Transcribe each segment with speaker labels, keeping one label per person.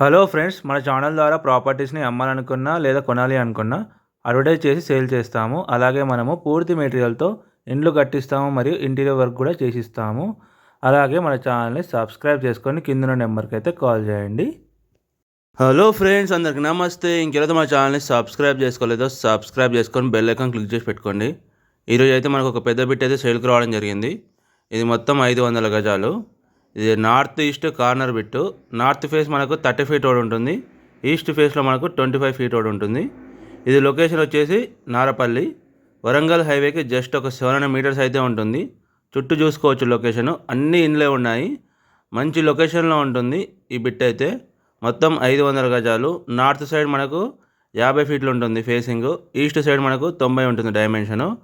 Speaker 1: Hello friends మన channel ద్వారా ప్రాపర్టీస్ని అమ్మాలనుకున్నా లేదా కొనాలి అనుకున్నా అడ్వర్టైజ్ చేసి సేల్ చేస్తాము. అలాగే మనము పూర్తి మెటీరియల్తో ఇండ్లు కట్టిస్తాము మరియు ఇంటీరియర్ వర్క్ కూడా చేసిస్తాము. అలాగే మన ఛానల్ని సబ్స్క్రైబ్ చేసుకొని కింద నెంబర్కి అయితే కాల్ చేయండి. హలో ఫ్రెండ్స్ అందరికి నమస్తే. ఇంకెవరైతే మా ఛానల్ని సబ్స్క్రైబ్ చేసుకోలేదో సబ్స్క్రైబ్ చేసుకొని బెల్ ఐకాన్ క్లిక్ చేసి పెట్టుకోండి. ఈరోజు అయితే మనకు ఒక పెద్ద బిట్ అయితే సేల్కి రావడం జరిగింది. ఇది మొత్తం ఐదు వందల గజాలు. ఇది north east corner bit. North face మనకు థర్టీ ఫీట్ రోడ్ ఉంటుంది. ఈస్ట్ ఫేస్లో మనకు ట్వంటీ ఫైవ్ ఫీట్ రోడ్ ఉంటుంది. ఇది లొకేషన్ వచ్చేసి నారపల్లి. వరంగల్ హైవేకి జస్ట్ ఒక సెవెన్ హండ్రెడ్ మీటర్స్ అయితే ఉంటుంది. చుట్టూ చూసుకోవచ్చు లొకేషను. అన్ని ఇండ్లే ఉన్నాయి. మంచి లొకేషన్లో ఉంటుంది ఈ బిట్ అయితే. మొత్తం ఐదు వందల గజాలు. నార్త్ సైడ్ మనకు యాభై ఫీట్లు ఉంటుంది ఫేసింగ్. ఈస్ట్ సైడ్ మనకు తొంభై ఉంటుంది డైమెన్షను.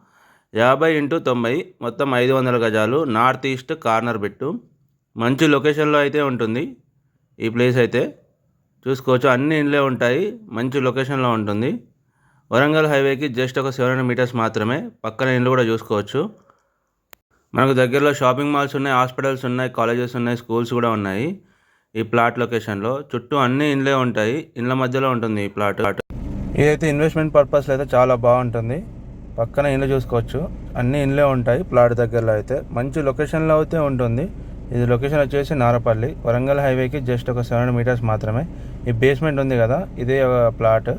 Speaker 1: యాభై ఇంటూ తొంభై మొత్తం ఐదు వందల గజాలు. North east corner bit. మంచి లొకేషన్లో అయితే ఉంటుంది. ఈ ప్లేస్ అయితే చూసుకోవచ్చు. అన్ని ఇండ్లే ఉంటాయి. మంచి లొకేషన్లో ఉంటుంది. వరంగల్ హైవేకి జస్ట్ ఒక సెవెన్ హండ్రెడ్ మీటర్స్ మాత్రమే. పక్కన ఇండ్లు కూడా చూసుకోవచ్చు. మనకు దగ్గరలో షాపింగ్ మాల్స్ ఉన్నాయి హాస్పిటల్స్ ఉన్నాయి కాలేజెస్ ఉన్నాయి స్కూల్స్ కూడా ఉన్నాయి. ఈ ప్లాట్ లొకేషన్లో చుట్టూ అన్ని ఇండ్లే ఉంటాయి. ఇండ్ల మధ్యలో ఉంటుంది ఈ ప్లాట్. ఇదైతే ఇన్వెస్ట్మెంట్ పర్పస్ అయితే చాలా బాగుంటుంది. పక్కన ఇండ్లు చూసుకోవచ్చు. అన్ని ఇండ్లే ఉంటాయి ప్లాట్ దగ్గరలో అయితే. మంచి లొకేషన్లో అయితే ఉంటుంది. ఇది లొకేషన్ వచ్చేసి నారపల్లి. వరంగల్ హైవేకి జస్ట్ ఒక సెవెన్ మీటర్స్ మాత్రమే. ఈ బేస్మెంట్ ఉంది కదా ఇదే ఒక ప్లాట్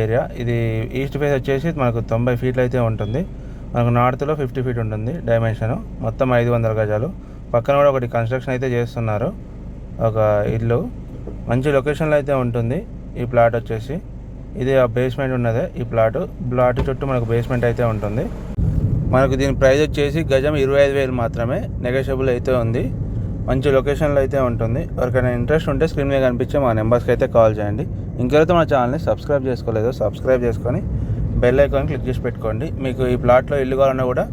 Speaker 1: ఏరియా ఇది ఈస్ట్ ఫేస్ వచ్చేసి మనకు తొంభై ఫీట్లు అయితే ఉంటుంది. మనకు నార్త్లో ఫిఫ్టీ ఫీట్ ఉంటుంది డైమెన్షన్ మొత్తం ఐదు వందల గజాలు. పక్కన కూడా ఒకటి కన్స్ట్రక్షన్ అయితే చేస్తున్నారు. ఒక ఇల్లు. మంచి లొకేషన్లో అయితే ఉంటుంది ఈ ప్లాట్ వచ్చేసి. ఇది ఆ బేస్మెంట్ ఉన్నదే ఈ ప్లాట్ ప్లాట్ చుట్టూ మనకు బేస్మెంట్ అయితే ఉంటుంది. మనకు దీని ప్రైస్ వచ్చేసి గజం ఇరవై ఐదు వేలు మాత్రమే నెగోషియబుల్ అయితే ఉంది. మంచి లొకేషన్లో అయితే ఉంటుంది. ఎవరికైనా ఇంట్రెస్ట్ ఉంటే స్క్రీన్ మీద కనిపించే మా నెంబర్స్కి అయితే కాల్ చేయండి. ఇంకెవరైతే మా ఛానల్ని సబ్స్క్రైబ్ చేసుకోలేదో సబ్స్క్రైబ్ చేసుకొని బెల్ ఐకాన్ క్లిక్ చేసి పెట్టుకోండి. మీకు ఈ ప్లాట్లో ఇల్లు కావాలన్నా కూడా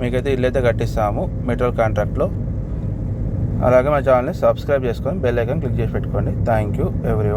Speaker 1: మీకైతే ఇల్లు అయితే కట్టిస్తాము మెటీరియల్ కాంట్రాక్ట్లో. అలాగే మా ఛానల్ని సబ్స్క్రైబ్ చేసుకొని బెల్ ఐకాన్ క్లిక్ చేసి పెట్టుకోండి. Thank you every